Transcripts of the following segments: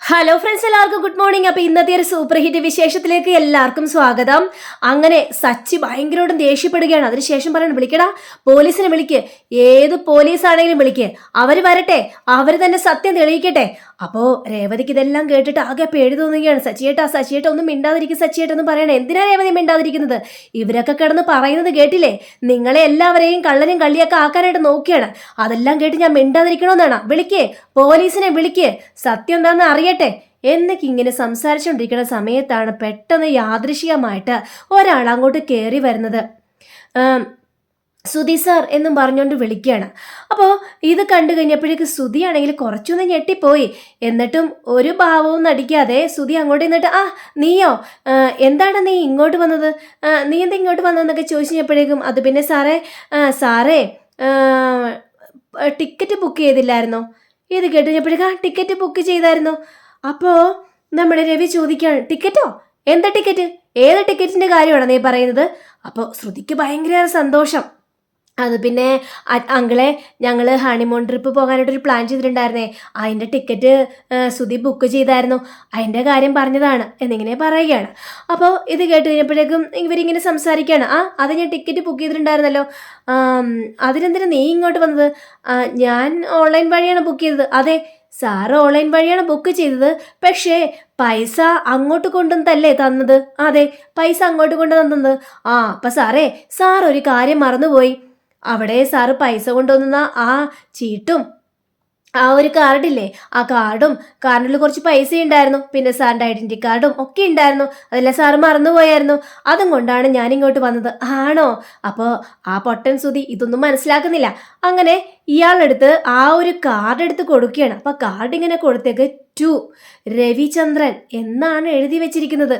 Hello friends എല്ലാവർക്കും good morning അപ്പോൾ ഇന്നത്തെ ഒരു സൂപ്പർ ഹിറ്റ് വിശേഷത്തിലേക്ക് എല്ലാവർക്കും സ്വാഗതം. അങ്ങനെ സച്ചി ഭയങ്കരമായിട്ടും ദേഷ്യപ്പെടുകയാണ്. അതിനുശേഷം പറയണം വിളിക്കടാ പോലീസിനെ വിളിക്ക്. ഏത് പോലീസ് ആണെങ്കിലും വിളിക്ക്. അവർ വരട്ടെ. അവർ തന്നെ സത്യം തെളിയിക്കട്ടെ. അപ്പോ രേവതിക്ക് ഇതെല്ലാം കേട്ടിട്ട് ആകെ പേടി തോന്നുകയാണ്. സച്ചിയേട്ടാ സച്ചിയേട്ട ഒന്നും മിണ്ടാതിരിക്കും സച്ചിയേട്ട ഒന്നും പറയണേ. എന്തിനാ രേവതി മിണ്ടാതിരിക്കുന്നത്? ഇവരൊക്കെ കിടന്ന് പറയുന്നത് കേട്ടില്ലേ? നിങ്ങളെ എല്ലാവരെയും കള്ളനും കള്ളിയൊക്കെ ആക്കാനായിട്ട് നോക്കിയാണ്. അതെല്ലാം കേട്ട് ഞാൻ മിണ്ടാതിരിക്കണമെന്നാണ് വിളിക്കേ പോലീസിനെ വിളിക്കേ. സത്യം എന്താണെന്ന് അറിയട്ടെ. എന്നൊക്കെ ഇങ്ങനെ സംസാരിച്ചുകൊണ്ടിരിക്കുന്ന സമയത്താണ് പെട്ടെന്ന് യാദൃശികമായിട്ട് ഒരാൾ അങ്ങോട്ട് കയറി വരുന്നത് സുധി സാർ എന്നും പറഞ്ഞുകൊണ്ട് വിളിക്കുകയാണ് അപ്പോൾ ഇത് കണ്ടു കഴിഞ്ഞപ്പോഴേക്ക് സുധിയാണെങ്കിൽ കുറച്ചൊന്ന് ഞെട്ടിപ്പോയി. എന്നിട്ടും ഒരു ഭാവവും നടിക്കാതെ സുധി അങ്ങോട്ട് നിന്നിട്ട് ആ നീയോ? എന്താണ് നീ ഇങ്ങോട്ട് വന്നത്? നീ എന്താ ഇങ്ങോട്ട് വന്നതെന്നൊക്കെ ചോദിച്ചു കഴിഞ്ഞപ്പോഴേക്കും അത് പിന്നെ സാറേ സാറേ ടിക്കറ്റ് ബുക്ക് ചെയ്തില്ലായിരുന്നോ? ഇത് കേട്ട് കഴിഞ്ഞപ്പോഴേക്കും ആ ടിക്കറ്റ് ബുക്ക് ചെയ്തായിരുന്നു. അപ്പോൾ നമ്മുടെ രവി ചോദിക്കുകയാണ് ടിക്കറ്റോ? എന്താ ടിക്കറ്റ്? ഏത് ടിക്കറ്റിന്റെ കാര്യമാണ് നീ പറയുന്നത്? അപ്പോൾ ശ്രുതിക്ക് ഭയങ്കര സന്തോഷം. അത് പിന്നെ അങ്കിളെ ഞങ്ങൾ ഹണിമൂൺ ട്രിപ്പ് പോകാനായിട്ടൊരു പ്ലാൻ ചെയ്തിട്ടുണ്ടായിരുന്നേ. അതിന്റെ ടിക്കറ്റ് സുധി ബുക്ക് ചെയ്തായിരുന്നു. അതിന്റെ കാര്യം പറഞ്ഞതാണ്. എന്നിങ്ങനെ പറയുകയാണ്. അപ്പോൾ ഇത് കേട്ട് കഴിഞ്ഞപ്പോഴേക്കും ഇവരിങ്ങനെ സംസാരിക്കുകയാണ്. ആ അത് ഞാൻ ടിക്കറ്റ് ബുക്ക് ചെയ്തിട്ടുണ്ടായിരുന്നല്ലോ. അതിനെന്തിനാ നീ ഇങ്ങോട്ട് വന്നത്? ഞാൻ ഓൺലൈൻ വഴിയാണ് ബുക്ക് ചെയ്തത്. അതെ സാറ് ഓൺലൈൻ വഴിയാണ് ബുക്ക് ചെയ്തത്. പക്ഷേ പൈസ അങ്ങോട്ട് കൊണ്ടുവന്നതല്ലേ തന്നത്? അതെ പൈസ അങ്ങോട്ട് കൊണ്ട് തന്നത് ആ അപ്പം സാറേ സാർ ഒരു കാര്യം മറന്നുപോയി. അവിടെ സാറ് പൈസ കൊണ്ടുവന്ന ആ ചീട്ടും ആ ഒരു കാർഡില്ലേ ആ കാർഡും കാർഡിൽ കുറച്ച് പൈസ ഉണ്ടായിരുന്നു. പിന്നെ സാറിന്റെ ഐഡന്റി കാർഡും ഒക്കെ ഉണ്ടായിരുന്നു. അതെല്ലാം സാറ് മറന്നുപോയായിരുന്നു അതും കൊണ്ടാണ് ഞാൻ ഇങ്ങോട്ട് വന്നത്. ആണോ? അപ്പോൾ ആ പൊട്ടൻ സുതി ഇതൊന്നും മനസ്സിലാക്കുന്നില്ല. അങ്ങനെ ഇയാളെടുത്ത് ആ ഒരു കാർഡ് എടുത്ത് കൊടുക്കുകയാണ്. അപ്പോൾ കാർഡ് ഇങ്ങനെ കൊടുത്തേക്ക് ടു രവിചന്ദ്രൻ എന്നാണ് എഴുതി വെച്ചിരിക്കുന്നത്.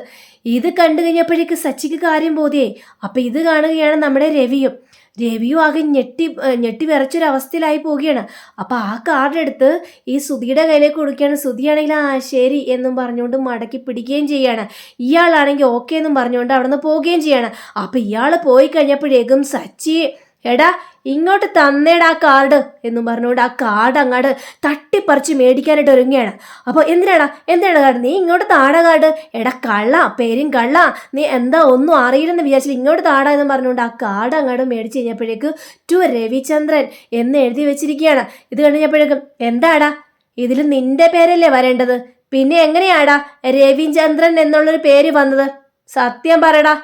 ഇത് കണ്ടു കഴിഞ്ഞപ്പോഴേക്ക് സച്ചിക്ക് കാര്യം ബോധ്യേ അപ്പോൾ ഇത് കാണുകയാണ് നമ്മുടെ രവിയും. രവിയും ആകെ ഞെട്ടി ഞെട്ടി വിറച്ചൊരവസ്ഥയിലായി പോവുകയാണ്. അപ്പോൾ ആ കാർഡ് എടുത്ത് ഈ സുധിയുടെ കയ്യിലേക്ക് കൊടുക്കുകയാണ്. സുധിയാണെങ്കിൽ ആ ശരി എന്നും പറഞ്ഞുകൊണ്ട് മടക്കി പിടിക്കുകയും ചെയ്യാണ്. ഇയാളാണെങ്കിൽ ഓക്കെ എന്നും പറഞ്ഞുകൊണ്ട് അവിടെ നിന്ന് പോവുകയും ചെയ്യാണ്. അപ്പോൾ ഇയാൾ പോയി കഴിഞ്ഞപ്പോഴേക്കും സച്ചി എടാ ഇങ്ങോട്ട് തന്നേടാ ആ കാർഡ് എന്നും പറഞ്ഞുകൊണ്ട് ആ കാർഡ് അങ്ങോട്ട് തട്ടിപ്പറിച്ച് മേടിക്കാനായിട്ട് ഒരുങ്ങുകയാണ്. അപ്പോൾ എന്തിനാടാ? എന്തിനാണ് കാർഡ്? നീ ഇങ്ങോട്ട് താടാ കാർഡ്. എടാ കള്ള പേരും കള്ള. നീ എന്താ ഒന്നും അറിയില്ലെന്ന് വിചാരിച്ചു ഇങ്ങോട്ട് താടാ എന്ന് പറഞ്ഞുകൊണ്ട് ആ കാർഡ് അങ്ങോട്ട് മേടിച്ച് കഴിഞ്ഞപ്പോഴേക്കും ടു രവിചന്ദ്രൻ എന്ന് എഴുതി വെച്ചിരിക്കുകയാണ്. ഇത് കഴിഞ്ഞപ്പോഴേക്കും എന്താടാ? ഇതിൽ നിന്റെ പേരല്ലേ വരേണ്ടത്? പിന്നെ എങ്ങനെയാടാ രവിചന്ദ്രൻ എന്നുള്ളൊരു പേര് വന്നത്? സത്യം പറയടാ.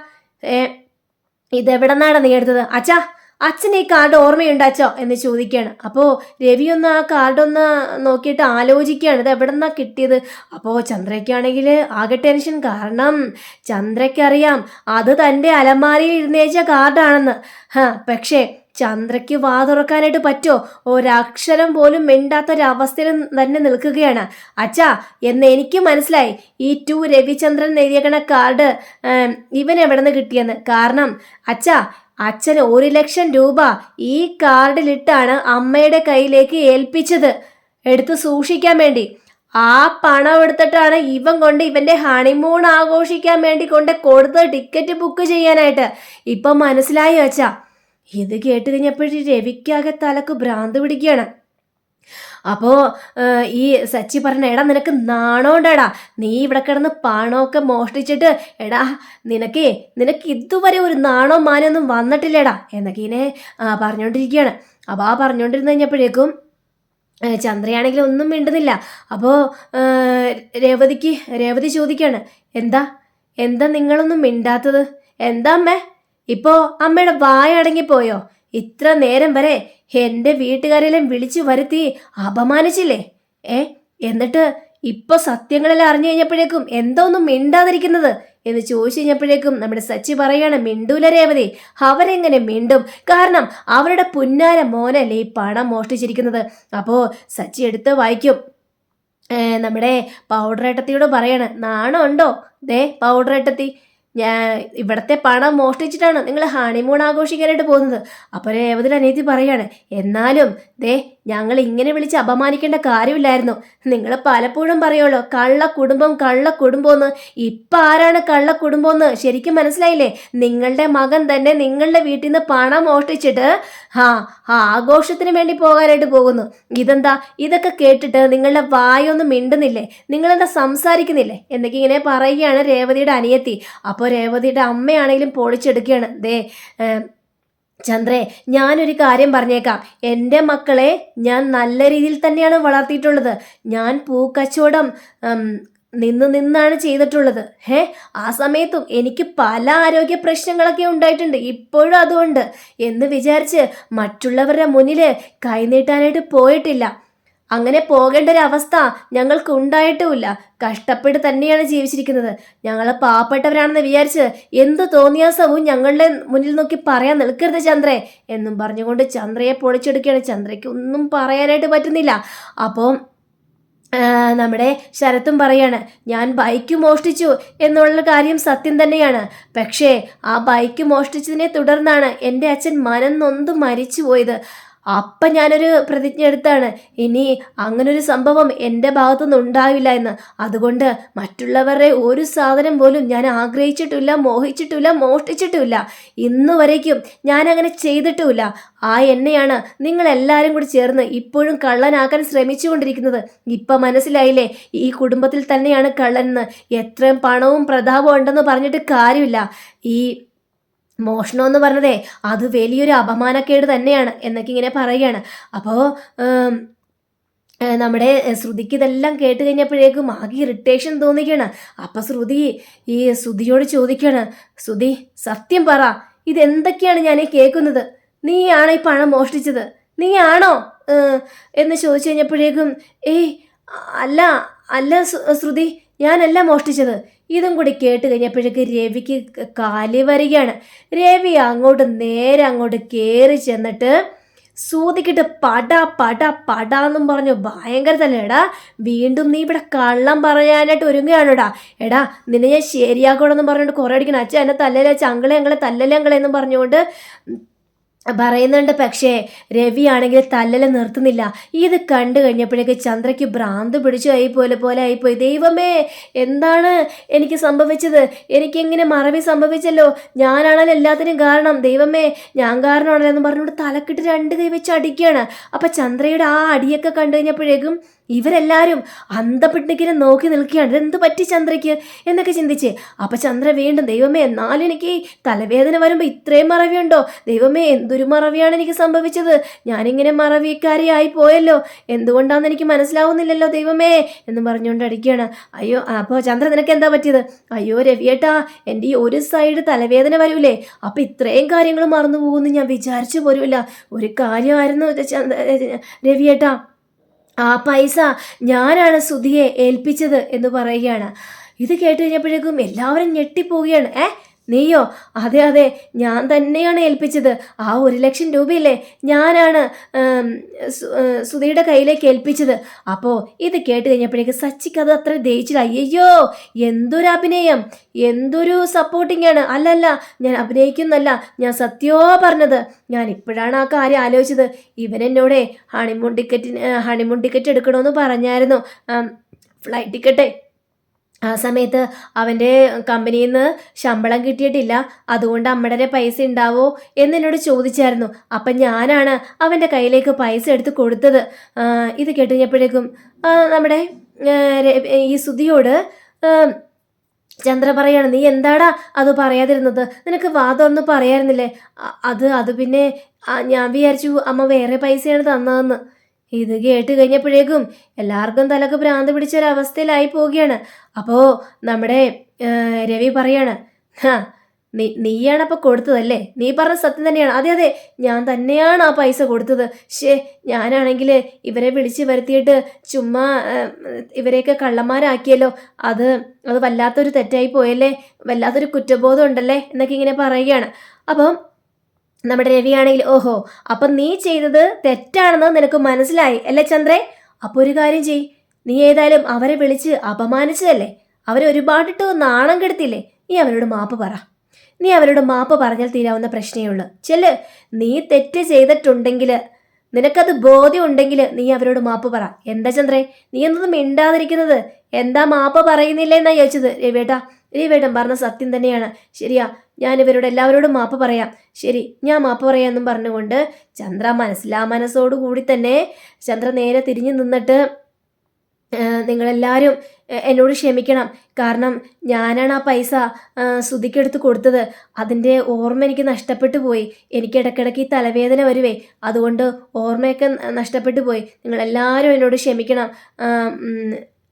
ഏ ഇതെവിടെന്നാണ് നീ എടുത്തത്? അച്ഛാ അച്ഛൻ ഈ കാർഡ് ഓർമ്മയുണ്ടാച്ചോ? എന്ന് ചോദിക്കുകയാണ് അപ്പോൾ രവി ഒന്ന് ആ കാർഡ് ഒന്ന് നോക്കിയിട്ട് ആലോചിക്കുകയാണ്. ഇത് എവിടെ നിന്നാണ് കിട്ടിയത്? അപ്പോൾ ചന്ദ്രയ്ക്കാണെങ്കിൽ ആകെ ടെൻഷൻ കാരണം ചന്ദ്രയ്ക്കറിയാം അത് തന്റെ അലമാരിയിൽ ഇരുന്നേച്ച കാർഡാണെന്ന് പക്ഷേ ചന്ദ്രയ്ക്ക് വാ തുറക്കാനായിട്ട് പറ്റോ? ഒരക്ഷരം പോലും മിണ്ടാത്തൊരവസ്ഥയിൽ തന്നെ നിൽക്കുകയാണ്. അച്ഛാ എന്ന് എനിക്ക് മനസ്സിലായി. ഈ ടു രവിചന്ദ്രൻ എഴുതിയേക്കണ കാർഡ് ഇവൻ എവിടെ നിന്ന് കിട്ടിയെന്ന്. കാരണം അച്ഛാ അച്ഛൻ ഒരു ലക്ഷം രൂപ ഈ കാർഡിലിട്ടാണ് അമ്മയുടെ കയ്യിലേക്ക് ഏൽപ്പിച്ചത്. എടുത്ത് സൂക്ഷിക്കാൻ വേണ്ടി. ആ പണം എടുത്തിട്ടാണ് ഇവൻ കൊണ്ട് ഇവന്റെ ഹണിമൂൺ ആഘോഷിക്കാൻ വേണ്ടി കൊണ്ട് കൊടുത്ത് ടിക്കറ്റ് ബുക്ക് ചെയ്യാനായിട്ട്. ഇപ്പം മനസ്സിലായി വച്ചാ ഇത് കേട്ട് കഴിഞ്ഞപ്പോഴേ രവിക്കാകെ തലക്ക് ഭ്രാന്ത് പിടിക്കുകയാണ്. അപ്പോൾ ഈ സച്ചി പറഞ്ഞ എടാ നിനക്ക് നാണോണ്ടടാ. നീ ഇവിടെ കിടന്ന് പണമൊക്കെ മോഷ്ടിച്ചിട്ട് എടാ നിനക്കേ നിനക്ക് ഇതുവരെ ഒരു നാണോ മാനൊന്നും വന്നിട്ടില്ലടാ. എന്നൊക്കെ ഇനെ പറഞ്ഞോണ്ടിരിക്കുകയാണ്. അപ്പോൾ ആ പറഞ്ഞുകൊണ്ടിരുന്ന് കഴിഞ്ഞപ്പോഴേക്കും ചന്ദ്രയാണെങ്കിൽ ഒന്നും മിണ്ടുന്നില്ല. അപ്പോൾ രേവതിക്ക് രേവതി ചോദിക്കുകയാണ് എന്താ? എന്താ നിങ്ങളൊന്നും മിണ്ടാത്തത്? എന്താ അമ്മേ? ഇപ്പോൾ അമ്മയുടെ വായ അടങ്ങിപ്പോയോ? ഇത്ര നേരം വരെ എന്റെ വീട്ടുകാരെല്ലാം വിളിച്ചു വരുത്തി അപമാനിച്ചില്ലേ? ഏ എന്നിട്ട് ഇപ്പൊ സത്യങ്ങളെല്ലാം അറിഞ്ഞു കഴിഞ്ഞപ്പോഴേക്കും എന്തോ ഒന്നും മിണ്ടാതിരിക്കുന്നത്? എന്ന് ചോദിച്ചു കഴിഞ്ഞപ്പോഴേക്കും നമ്മുടെ സച്ചി പറയാണ് മിണ്ടൂല രേവതി അവരെങ്ങനെ മിണ്ടും? കാരണം അവരുടെ പുന്നാര മോനല്ലേ ഈ പണം മോഷ്ടിച്ചിരിക്കുന്നത്? അപ്പോൾ സച്ചി എടുത്ത് വായിക്കും. നമ്മുടെ പൗഡർ ഏട്ടത്തിയോട് പറയാണ് നാണം ഉണ്ടോ? ദേ പൗഡർ ഏട്ടത്തി ഞാൻ ഇവിടത്തെ പണം മോഷ്ടിച്ചിട്ടാണ് നിങ്ങൾ ഹണിമൂൺ ആഘോഷിക്കാനായിട്ട് പോകുന്നത്. അപ്പോൾ രേവതിൽ അനിയത്തി പറയാണ് എന്നാലും ദേ ഞങ്ങൾ ഇങ്ങനെ വിളിച്ച് അപമാനിക്കേണ്ട കാര്യമില്ലായിരുന്നു. നിങ്ങൾ പലപ്പോഴും പറയുമല്ലോ കള്ള കുടുംബം കള്ള കുടുംബമെന്ന് ഇപ്പം ആരാണ് കള്ള കുടുംബമെന്ന് ശരിക്കും മനസ്സിലായില്ലേ? നിങ്ങളുടെ മകൻ തന്നെ നിങ്ങളുടെ വീട്ടിൽ നിന്ന് പണം മോഷ്ടിച്ചിട്ട് ആ ആഘോഷത്തിന് വേണ്ടി പോകാനായിട്ട് പോകുന്നു. ഇതെന്താ? ഇതൊക്കെ കേട്ടിട്ട് നിങ്ങളുടെ വായൊന്നും മിണ്ടുന്നില്ലേ? നിങ്ങളെന്താ സംസാരിക്കുന്നില്ലേ? എന്നൊക്കെ ഇങ്ങനെ പറയുകയാണ് രേവതിയുടെ അനിയത്തി. അപ്പോൾ രേവതിയുടെ അമ്മയാണെങ്കിലും പൊളിച്ചെടുക്കുകയാണ്. ദേ ചന്ദ്രേ ഞാനൊരു കാര്യം പറഞ്ഞേക്കാം. എന്റെ മക്കളെ ഞാൻ നല്ല രീതിയിൽ തന്നെയാണ് വളർത്തിയിട്ടുള്ളത്. ഞാൻ പൂക്കച്ചവടം നിന്ന് നിന്നാണ് ചെയ്തിട്ടുള്ളത്. ഹേ ആ സമയത്തും എനിക്ക് പല ആരോഗ്യ പ്രശ്നങ്ങളൊക്കെ ഉണ്ടായിട്ടുണ്ട്. ഇപ്പോഴും അതുകൊണ്ട് എന്ന് വിചാരിച്ച് മറ്റുള്ളവരുടെ മുന്നിൽ കൈനീട്ടാനായിട്ട് പോയിട്ടില്ല. അങ്ങനെ പോകേണ്ട ഒരു അവസ്ഥ ഞങ്ങൾക്ക് ഉണ്ടായിട്ടുമില്ല കഷ്ടപ്പെട്ട് തന്നെയാണ് ജീവിച്ചിരിക്കുന്നത്. ഞങ്ങൾ പാവപ്പെട്ടവരാണെന്ന് വിചാരിച്ച് എന്ത് തോന്നിയാസവും ഞങ്ങളുടെ മുന്നിൽ നോക്കി പറയാൻ നിൽക്കരുത് ചന്ദ്രേ എന്നും പറഞ്ഞുകൊണ്ട് ചന്ദ്രയെ പൊളിച്ചെടുക്കുകയാണ്. ചന്ദ്രയ്ക്ക് ഒന്നും പറയാനായിട്ട് പറ്റുന്നില്ല. അപ്പോൾ നമ്മുടെ ശരത്തും പറയാണ് ഞാൻ ബൈക്ക് മോഷ്ടിച്ചു എന്നുള്ള കാര്യം സത്യം തന്നെയാണ്. പക്ഷേ ആ ബൈക്ക് മോഷ്ടിച്ചതിനെ തുടർന്നാണ് എന്റെ അച്ഛൻ മനം നൊന്ത് മരിച്ചു പോയത് അപ്പം ഞാനൊരു പ്രതിജ്ഞ എടുത്താണ്. ഇനി അങ്ങനൊരു സംഭവം എന്റെ ഭാഗത്തുനിന്ന് ഉണ്ടാവില്ല എന്ന്. അതുകൊണ്ട് മറ്റുള്ളവരുടെ ഒരു സാധനം പോലും ഞാൻ ആഗ്രഹിച്ചിട്ടില്ല മോഹിച്ചിട്ടില്ല മോഷ്ടിച്ചിട്ടുമില്ല ഇന്ന് വരേക്കും ഞാൻ അങ്ങനെ ചെയ്തിട്ടുമില്ല. ആ എന്നെയാണ് നിങ്ങൾ എല്ലാവരും കൂടി ചേർന്ന് ഇപ്പോഴും കള്ളനാക്കാൻ ശ്രമിച്ചുകൊണ്ടിരിക്കുന്നത്. ഇപ്പം മനസ്സിലായില്ലേ? ഈ കുടുംബത്തിൽ തന്നെയാണ് കള്ളനെന്ന്. എത്രയും പണവും പ്രതാപവും ഉണ്ടെന്ന് പറഞ്ഞിട്ട് കാര്യമില്ല. ഈ മോഷണം എന്ന് പറഞ്ഞതേ അത് വലിയൊരു അപമാനക്കേട് തന്നെയാണ് എന്നൊക്കെ ഇങ്ങനെ പറയുകയാണ് അപ്പോൾ നമ്മുടെ ശ്രുതിക്ക് ഇതെല്ലാം കേട്ട് കഴിഞ്ഞപ്പോഴേക്കും ആകെ ഇറിറ്റേഷൻ തോന്നിക്കുകയാണ് അപ്പം ശ്രുതി ഈ ശ്രുതിയോട് ചോദിക്കുകയാണ് ശ്രുതി സത്യം പറ ഇതെന്തൊക്കെയാണ് ഞാൻ കേൾക്കുന്നത്? നീയാണോ ഈ പണം മോഷ്ടിച്ചത്? നീയാണോ? എന്ന് ചോദിച്ചു കഴിഞ്ഞപ്പോഴേക്കും ഏയ് അല്ല അല്ല ശ്രു- ശ്രുതി ഞാനല്ല മോഷ്ടിച്ചത്. ഇതും കൂടി കേട്ട് കഴിഞ്ഞപ്പോഴേക്ക് രവിക്ക് കാലി വരികയാണ്. രവി അങ്ങോട്ട് നേരെ അങ്ങോട്ട് കയറി ചെന്നിട്ട് സൂതിക്കിട്ട് പട പട പട എന്നും പറഞ്ഞു ഭയങ്കര തന്നെ എടാ വീണ്ടും നീ ഇവിടെ കള്ളം പറയാനായിട്ട് ഒരുങ്ങുകയാണോടാ? എടാ നിന്നെ ഞാൻ ശരിയാക്കണമെന്ന് പറഞ്ഞുകൊണ്ട് കുറേ അടിക്കണം അച്ഛൻ എന്നെ തല്ലല്ലേ അങ്കളെ ഞങ്ങളെ തല്ലലേ ഞങ്ങളെ എന്നും പറഞ്ഞുകൊണ്ട് പറയുന്നുണ്ട് പക്ഷേ രവിയാണെങ്കിൽ തല്ലല നിർത്തുന്നില്ല. ഇത് കണ്ടു കഴിഞ്ഞപ്പോഴേക്ക് ചന്ദ്രയ്ക്ക് ഭ്രാന്ത് പിടിച്ചു. ആയി പോലെ പോലെ ആയിപ്പോയി. ദൈവമേ എന്താണ് എനിക്ക് സംഭവിച്ചത്? എനിക്കെങ്ങനെ മറവി സംഭവിച്ചല്ലോ. ഞാനാണല്ലോ എല്ലാത്തിനും കാരണം. ദൈവമേ ഞാൻ കാരണമാണല്ലോ എന്ന് പറഞ്ഞുകൊണ്ട് തലക്കിട്ട് രണ്ട് കൈ വെച്ച് അടിക്കുകയാണ്. അപ്പം ചന്ദ്രയുടെ ആ അടിയൊക്കെ കണ്ടു കഴിഞ്ഞപ്പോഴേക്കും ഇവരെല്ലാവരും അന്തപ്പെട്ടിങ്ങനെ നോക്കി നിൽക്കുകയാണ്. എന്ത് പറ്റി ചന്ദ്രയ്ക്ക്? എന്നൊക്കെ ചിന്തിച്ച്. അപ്പം ചന്ദ്ര വീണ്ടും ദൈവമേ എന്നാലും എനിക്ക് തലവേദന വരുമ്പോൾ ഇത്രയും മറവിയുണ്ടോ? ദൈവമേ എന്തൊരു മറവിയാണ് എനിക്ക് സംഭവിച്ചത്? ഞാനിങ്ങനെ മറവിക്കാരിയായി പോയല്ലോ. എന്തുകൊണ്ടാണെന്ന് എനിക്ക് മനസ്സിലാവുന്നില്ലല്ലോ ദൈവമേ? എന്ന് പറഞ്ഞുകൊണ്ട് അടിക്കുകയാണ്. അയ്യോ അപ്പോൾ ചന്ദ്ര നിനക്ക് എന്താ പറ്റിയത്? അയ്യോ രവിയേട്ടാ എന്റെ ഈ ഒരു സൈഡ് തലവേദന വരൂലേ. അപ്പം ഇത്രയും കാര്യങ്ങൾ മറന്നു പോകുമെന്ന് ഞാൻ വിചാരിച്ചു പോരുമില്ല ഒരു കാര്യമായിരുന്നു രവിയേട്ടാ. ആ പൈസ ഞാനാണ് സുധിയെ ഏൽപ്പിച്ചത് എന്ന് പറയുകയാണ്. ഇത് കേട്ട് കഴിഞ്ഞപ്പോഴേക്കും എല്ലാവരും ഞെട്ടിപ്പോവുകയാണ്. ഏ? നീയോ? അതെ അതെ. ഞാൻ തന്നെയാണ് ഏൽപ്പിച്ചത്. ആ ഒരു ലക്ഷം രൂപയില്ലേ ഞാനാണ് സുധയുടെ കയ്യിലേക്ക് ഏൽപ്പിച്ചത്. അപ്പോൾ ഇത് കേട്ട് കഴിഞ്ഞപ്പോഴേക്ക് സച്ചിക്ക് അത് അത്ര ദഹിച്ചില്ല അയ്യോ എന്തൊരു അഭിനയം. എന്തൊരു സപ്പോർട്ടിംഗ് ആണ്. അല്ലല്ല ഞാൻ അഭിനയിക്കുന്നല്ല. ഞാൻ സത്യോ പറഞ്ഞത്. ഞാൻ ഇപ്പോഴാണ് ആ കാര്യം ആലോചിച്ചത്. ഇവനെന്നോടെ ഹണിമൂൺ ടിക്കറ്റിന് ഹണിമൂൺ ടിക്കറ്റ് എടുക്കണമെന്ന് പറഞ്ഞായിരുന്നു. ഫ്ലൈറ്റ് ടിക്കറ്റേ ആ സമയത്ത് അവന്റെ കമ്പനിയിൽ നിന്ന് ശമ്പളം കിട്ടിയിട്ടില്ല. അതുകൊണ്ട് അമ്മയുടെ പൈസ ഉണ്ടാവോ എന്ന് എന്നോട് ചോദിച്ചായിരുന്നു. അപ്പം ഞാനാണ് അവന്റെ കയ്യിലേക്ക് പൈസ എടുത്ത് കൊടുത്തത്. ഇത് കേട്ടുകഴിഞ്ഞപ്പോഴേക്കും നമ്മുടെ ഈ സുധിയോട് ചന്ദ്ര പറയാണ് നീ എന്താടാ അത് പറയാതിരുന്നത്? നിനക്ക് പറയായിരുന്നില്ലേ? അ- അത് അത് പിന്നെ ഞാൻ വിചാരിച്ചു അമ്മ വേറെ പൈസയാണ് തന്നതെന്ന്. ഇത് കേട്ട് കഴിഞ്ഞപ്പോഴേക്കും എല്ലാവർക്കും തലക്ക് ഭ്രാന്ത് പിടിച്ച ഒരവസ്ഥയിലായി പോവുകയാണ്. അപ്പോ നമ്മുടെ രവി പറയാണ് നീ നീയാണ് അപ്പോൾ കൊടുത്തതല്ലേ? നീ പറഞ്ഞ സത്യം തന്നെയാണ്. അതെ അതെ ഞാൻ തന്നെയാണ് ആ പൈസ കൊടുത്തത്. ശേ ഞാനാണെങ്കിൽ ഇവരെ വിളിച്ച് വരുത്തിയിട്ട് ചുമ്മാ ഇവരെയൊക്കെ കള്ളന്മാരാക്കിയല്ലോ. അത് അത് വല്ലാത്തൊരു തെറ്റായി പോയല്ലേ? വല്ലാത്തൊരു കുറ്റബോധം ഉണ്ടല്ലേ? എന്നൊക്കെ ഇങ്ങനെ പറയുകയാണ്. അപ്പം നമ്മുടെ രവിയാണെങ്കിൽ ഓഹോ അപ്പം നീ ചെയ്തത് തെറ്റാണെന്ന് നിനക്ക് മനസ്സിലായി അല്ലേ ചന്ദ്രേ? അപ്പോൾ ഒരു കാര്യം ചെയ് നീ ഏതായാലും അവരെ വിളിച്ച് അപമാനിച്ചതല്ലേ? അവരെ ഒരുപാടിട്ട് നാണം കെടുത്തില്ലേ? നീ അവരോട് മാപ്പ് പറ. നീ അവരോട് മാപ്പ് പറഞ്ഞാൽ തീരാവുന്ന പ്രശ്നമേ ഉള്ളൂ. ചെല്ല്. നീ തെറ്റ് ചെയ്തിട്ടുണ്ടെങ്കിൽ നിനക്കത് ബോധ്യം ഉണ്ടെങ്കിൽ നീ അവരോട് മാപ്പ് പറ. എന്താ ചന്ദ്രേ? നീ എന്നൊന്നും മിണ്ടാതിരിക്കുന്നത്? എന്താ മാപ്പ് പറയുന്നില്ല എന്നാ ചോദിച്ചത്? രവിയേട്ടാ രവിയേട്ടൻ പറഞ്ഞ സത്യം തന്നെയാണ്. ശരിയാ ഞാൻ ഇവരോട് എല്ലാവരോടും മാപ്പ് പറയാം. ശരി ഞാൻ മാപ്പ് പറയാമെന്നും പറഞ്ഞുകൊണ്ട് ചന്ദ്ര മനസ്സിലാ മനസ്സോടു കൂടി തന്നെ ചന്ദ്ര നേരെ തിരിഞ്ഞു നിന്നിട്ട് "ഏഹ്, നിങ്ങളെല്ലാവരും എന്നോട് ക്ഷമിക്കണം. കാരണം ഞാനാണ് ആ പൈസ ശ്രുതിക്കെടുത്ത് കൊടുത്തത്. അതിന്റെ ഓർമ്മ എനിക്ക് നഷ്ടപ്പെട്ടു പോയി. എനിക്ക് ഇടയ്ക്കിടയ്ക്ക് ഈ തലവേദന വരുവേ. അതുകൊണ്ട് ഓർമ്മയൊക്കെ നഷ്ടപ്പെട്ടു പോയി. നിങ്ങളെല്ലാവരും എന്നോട് ക്ഷമിക്കണം.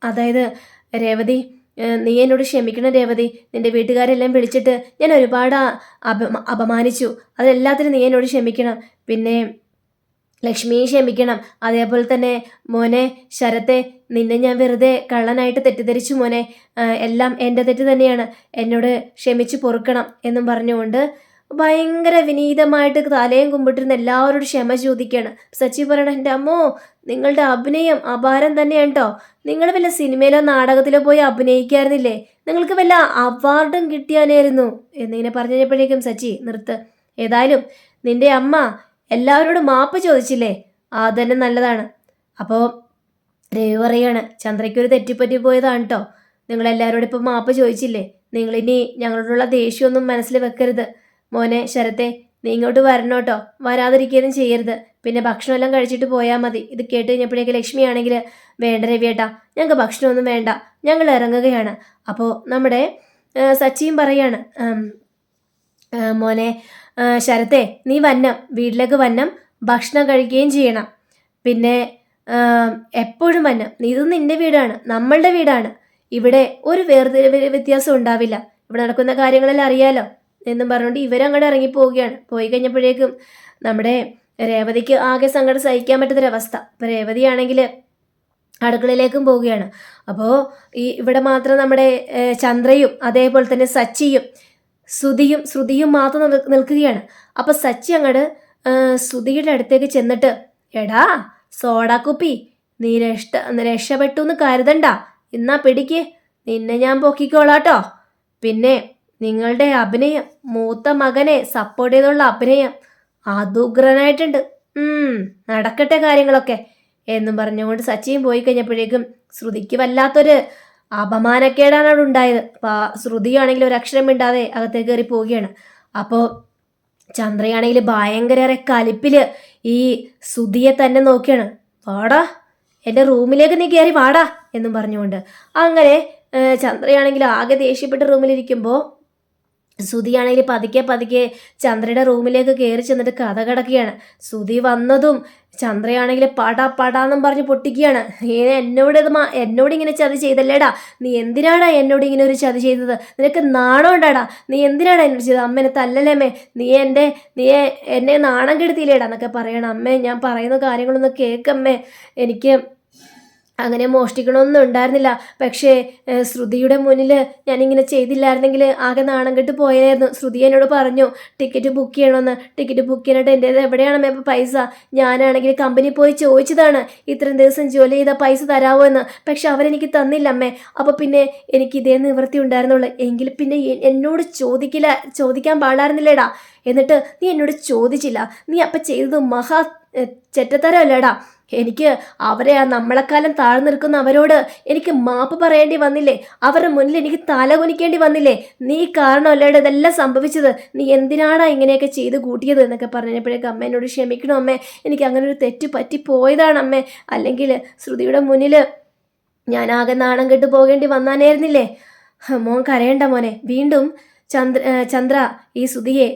അതായത് രേവതി നീ എന്നോട് ക്ഷമിക്കണം രേവതി. നിന്റെ വീട്ടുകാരെല്ലാം വിളിച്ചിട്ട് ഞാൻ ഒരുപാട് അപ അപമാനിച്ചു. അതെല്ലാത്തിനും നീ എന്നോട് ക്ഷമിക്കണം. പിന്നെ ലക്ഷ്മിയെ ക്ഷമിക്കണം. അതേപോലെ തന്നെ മോനെ ശരത്തെ നിന്നെ ഞാൻ വെറുതെ കള്ളനായിട്ട് തെറ്റിദ്ധരിച്ചു മോനെ. എല്ലാം എന്റെ തെറ്റ് തന്നെയാണ്. എന്നോട് ക്ഷമിച്ച് പൊറുക്കണം എന്നും പറഞ്ഞുകൊണ്ട് ഭയങ്കര വിനീതമായിട്ട് തലയും കുമ്പിട്ടിരുന്ന എല്ലാവരോടും ക്ഷമ ചോദിക്കുകയാണ്. സച്ചി പറയണ എന്റെ അമ്മോ നിങ്ങളുടെ അഭിനയം അപാരം തന്നെയാണ് കേട്ടോ നിങ്ങൾ വല്ല സിനിമയിലോ നാടകത്തിലോ പോയി അഭിനയിക്കായിരുന്നില്ലേ? നിങ്ങൾക്ക് വല്ല അവാർഡും കിട്ടിയാനായിരുന്നു? എന്നിങ്ങനെ പറഞ്ഞു കഴിഞ്ഞപ്പോഴേക്കും സച്ചി നിർത്ത്. ഏതായാലും നിന്റെ അമ്മ എല്ലാവരോടും മാപ്പ് ചോദിച്ചില്ലേ? അത് തന്നെ നല്ലതാണ്. അപ്പോൾ രവി പറയാണ് ചന്ദ്രയ്ക്കൊരു തെറ്റിപ്പറ്റി പോയതാണ് കേട്ടോ നിങ്ങളെല്ലാവരോടും ഇപ്പം മാപ്പ് ചോദിച്ചില്ലേ? നിങ്ങളിനി ഞങ്ങളോടുള്ള ദേഷ്യമൊന്നും മനസ്സിൽ വെക്കരുത്. മോനെ ശരത്തെ നീ ഇങ്ങോട്ട് വരണോട്ടോ കേട്ടോ. വരാതിരിക്കുകയൊന്നും ചെയ്യരുത്. പിന്നെ ഭക്ഷണമെല്ലാം കഴിച്ചിട്ട് പോയാൽ മതി. ഇത് കേട്ട് കഴിഞ്ഞപ്പോഴേക്ക് ലക്ഷ്മിയാണെങ്കിൽ വേണ്ട രവിയേട്ടാ ഞങ്ങൾക്ക് ഭക്ഷണമൊന്നും വേണ്ട. ഞങ്ങൾ ഇറങ്ങുകയാണ്. അപ്പോൾ നമ്മുടെ സച്ചിയും പറയാണ് മോനെ ശരത്തെ നീ വന്നം. വീട്ടിലേക്ക് വന്നം. ഭക്ഷണം കഴിക്കുകയും ചെയ്യണം. പിന്നെ എപ്പോഴും വന്നം. ഇത് നിന്റെ വീടാണ്. നമ്മളുടെ വീടാണ്. ഇവിടെ ഒരു വേർതിരിവ് വ്യത്യാസം ഉണ്ടാവില്ല. ഇവിടെ നടക്കുന്ന കാര്യങ്ങളെല്ലാം അറിയാലോ. എന്നും പറഞ്ഞുകൊണ്ട് ഇവരങ്ങോട്ട് ഇറങ്ങി പോവുകയാണ് പോയി കഴിഞ്ഞപ്പോഴേക്കും നമ്മുടെ രേവതിക്ക് ആകെ സങ്കടം സഹിക്കാൻ പറ്റുന്നൊരവസ്ഥ അപ്പോൾ രേവതിയാണെങ്കിൽ അടുക്കളയിലേക്കും പോവുകയാണ്. അപ്പോൾ ഈ ഇവിടെ മാത്രം നമ്മുടെ ചന്ദ്രയും അതേപോലെ തന്നെ സച്ചിയും ശ്രുതിയും ശ്രുതിയും മാത്രം നിൽക്കുകയാണ്. അപ്പോൾ സച്ചി അങ്ങോട്ട് ശ്രുതിയുടെ അടുത്തേക്ക് ചെന്നിട്ട് എടാ സോഡാക്കുപ്പി നീ രക്ഷ രക്ഷപ്പെട്ടു എന്ന് കരുതണ്ട. എന്നാ പിടിക്ക്. നിന്നെ ഞാൻ പൊക്കിക്കോളാട്ടോ. പിന്നെ നിങ്ങളുടെ അഭിനയം മൂത്ത മകനെ സപ്പോർട്ട് ചെയ്തുള്ള അഭിനയം അതുഗ്രനായിട്ടുണ്ട് നടക്കട്ടെ കാര്യങ്ങളൊക്കെ എന്നും പറഞ്ഞുകൊണ്ട് സച്ചിൻ പോയി കഴിഞ്ഞപ്പോഴേക്കും ശ്രുതിക്ക് വല്ലാത്തൊരു അപമാനക്കേടാണ് അവിടെ ഉണ്ടായത് അപ്പോൾ ശ്രുതിയാണെങ്കിൽ ഒരു അക്ഷരം മിണ്ടാതെ അകത്തേക്ക് കയറി പോവുകയാണ്. അപ്പോൾ ചന്ദ്രയാണെങ്കിൽ ഭയങ്കര കലിപ്പിൽ ഈ ശ്രുതിയെ തന്നെ നോക്കിയാണ്. വാടാ എന്റെ റൂമിലേക്ക് നീ കയറി വാടാ എന്നും പറഞ്ഞുകൊണ്ട്. അങ്ങനെ ചന്ദ്രയാണെങ്കിൽ ആകെ ദേഷ്യപ്പെട്ട് റൂമിലിരിക്കുമ്പോൾ സുധിയാണെങ്കിൽ പതുക്കെ പതുക്കെ ചന്ദ്രയുടെ റൂമിലേക്ക് കയറി ചെന്നിട്ട് കഥ കിടക്കുകയാണ്. ശ്രുതി വന്നതും ചന്ദ്രയാണെങ്കിൽ പട പടാന്നും പറഞ്ഞ് പൊട്ടിക്കുകയാണ്. നീ എന്നോട് എന്നോട് ഇങ്ങനെ ചതി ചെയ്തല്ലേടാ? നീ എന്തിനാടാ എന്നോട് ഇങ്ങനെ ഒരു ചതി ചെയ്തത്? നിനക്ക് നാണം ഉണ്ടാടാ നീ എന്തിനാടാ എന്നോട് ചെയ്തത്? അമ്മേനെ തല്ലല്ലേ അമ്മേ? നീ എന്റെ നീ എന്നെ നാണം കെടുത്തിയില്ലേടാ എന്നൊക്കെ പറയണം. അമ്മേ ഞാൻ പറയുന്ന കാര്യങ്ങളൊന്ന് കേൾക്കമ്മേ എനിക്ക് അങ്ങനെ മോഷ്ടിക്കണമൊന്നും ഉണ്ടായിരുന്നില്ല. പക്ഷേ ശ്രുതിയുടെ മുന്നിൽ ഞാനിങ്ങനെ ചെയ്തില്ലായിരുന്നെങ്കിൽ ആകെ നാണം കെട്ട് പോയായിരുന്നു ശ്രുതി എന്നോട് പറഞ്ഞു ടിക്കറ്റ് ബുക്ക് ചെയ്യണമെന്ന്. ടിക്കറ്റ് ബുക്ക് ചെയ്യാനായിട്ട് എന്റെ എവിടെയാണ് ഇപ്പോൾ പൈസ? ഞാനാണെങ്കിൽ കമ്പനി പോയി ചോദിച്ചതാണ്. ഇത്രയും ദിവസം ജോലി ചെയ്ത പൈസ തരാമോ എന്ന്. പക്ഷെ അവരെനിക്ക് തന്നില്ല അമ്മേ. അപ്പോൾ പിന്നെ എനിക്ക് ഇതേ നിവൃത്തി ഉണ്ടായിരുന്നുള്ളൂ. എങ്കിൽ പിന്നെ എന്നോട് ചോദിക്കില്ല ചോദിക്കാൻ പാടായിരുന്നില്ലേടാ. എന്നിട്ട് നീ എന്നോട് ചോദിച്ചില്ല. നീ അപ്പം ചെയ്തത് മഹാ ചെറ്റത്തരമല്ലേടാ എനിക്ക് അവരെ ആ നമ്മളെക്കാലം താഴ്ന്നു നിൽക്കുന്ന അവരോട് എനിക്ക് മാപ്പ് പറയേണ്ടി വന്നില്ലേ? അവരുടെ മുന്നിൽ എനിക്ക് തല കുനിക്കേണ്ടി വന്നില്ലേ? നീ കാരണമല്ലേടെ ഇതെല്ലാം സംഭവിച്ചത് നീ എന്തിനാടാ ഇങ്ങനെയൊക്കെ ചെയ്ത് കൂട്ടിയത് എന്നൊക്കെ പറഞ്ഞപ്പോഴേക്കും അമ്മ എന്നോട് ക്ഷമിക്കണം അമ്മേ. എനിക്ക് അങ്ങനെ ഒരു തെറ്റ് പറ്റിപ്പോയതാണ് അമ്മേ. അല്ലെങ്കിൽ ശ്രുതിയുടെ മുന്നിൽ ഞാൻ ആകെ നാണം കെട്ട് പോകേണ്ടി വന്നാനായിരുന്നില്ലേ? മോൻ കരയണ്ട മോനെ. വീണ്ടും ചന്ദ്ര ചന്ദ്ര ഈ ശ്രുതിയെ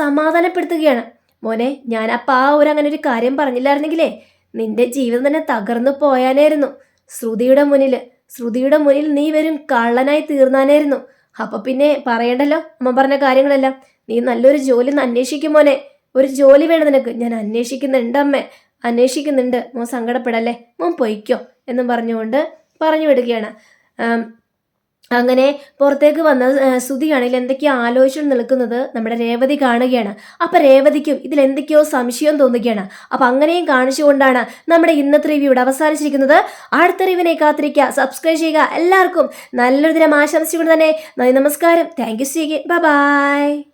സമാധാനപ്പെടുത്തുകയാണ്. മോനെ ഞാൻ ആ ഒരു അങ്ങനെ ഒരു കാര്യം പറഞ്ഞില്ലായിരുന്നെങ്കിലേ നിന്റെ ജീവിതം തന്നെ തകർന്നു പോയാനായിരുന്നു. ശ്രുതിയുടെ മുന്നിൽ ശ്രുതിയുടെ മുന്നിൽ നീ വരും കള്ളനായി തീർന്നാനായിരുന്നു. അപ്പൊ പിന്നെ പറയണ്ടല്ലോ അമ്മ പറഞ്ഞ കാര്യങ്ങളെല്ലാം. നീ നല്ലൊരു ജോലി അന്വേഷിക്കും മോനെ. ഒരു ജോലി വേണം നിനക്ക്. ഞാൻ അന്വേഷിക്കുന്നുണ്ട് അമ്മേ. അന്വേഷിക്കുന്നുണ്ട്. മോൻ സങ്കടപ്പെടല്ലേ? മോൻ പൊയ്ക്കോ എന്നും പറഞ്ഞുകൊണ്ട് പറഞ്ഞു വിടുകയാണ്. അങ്ങനെ പുറത്തേക്ക് വന്ന സ്തുതിയാണെങ്കിൽ എന്തൊക്കെയോ ആലോചിച്ചു നിൽക്കുന്നത് നമ്മുടെ രേവതി കാണുകയാണ്. അപ്പൊ രേവതിക്കും ഇതിൽ എന്തൊക്കെയോ സംശയം തോന്നുകയാണ്. അപ്പൊ അങ്ങനെയും കാണിച്ചുകൊണ്ടാണ് നമ്മുടെ ഇന്നത്തെ റിവ്യൂ ഇവിടെ അവസാനിച്ചിരിക്കുന്നത്. അടുത്ത റിവ്യൂവിനെ കാത്തിരിക്കുക. സബ്സ്ക്രൈബ് ചെയ്യുക. എല്ലാവർക്കും നല്ലൊരു ദിനം ആശംസിച്ചുകൊണ്ട് തന്നെ നന്ദി നമസ്കാരം. Thank you C by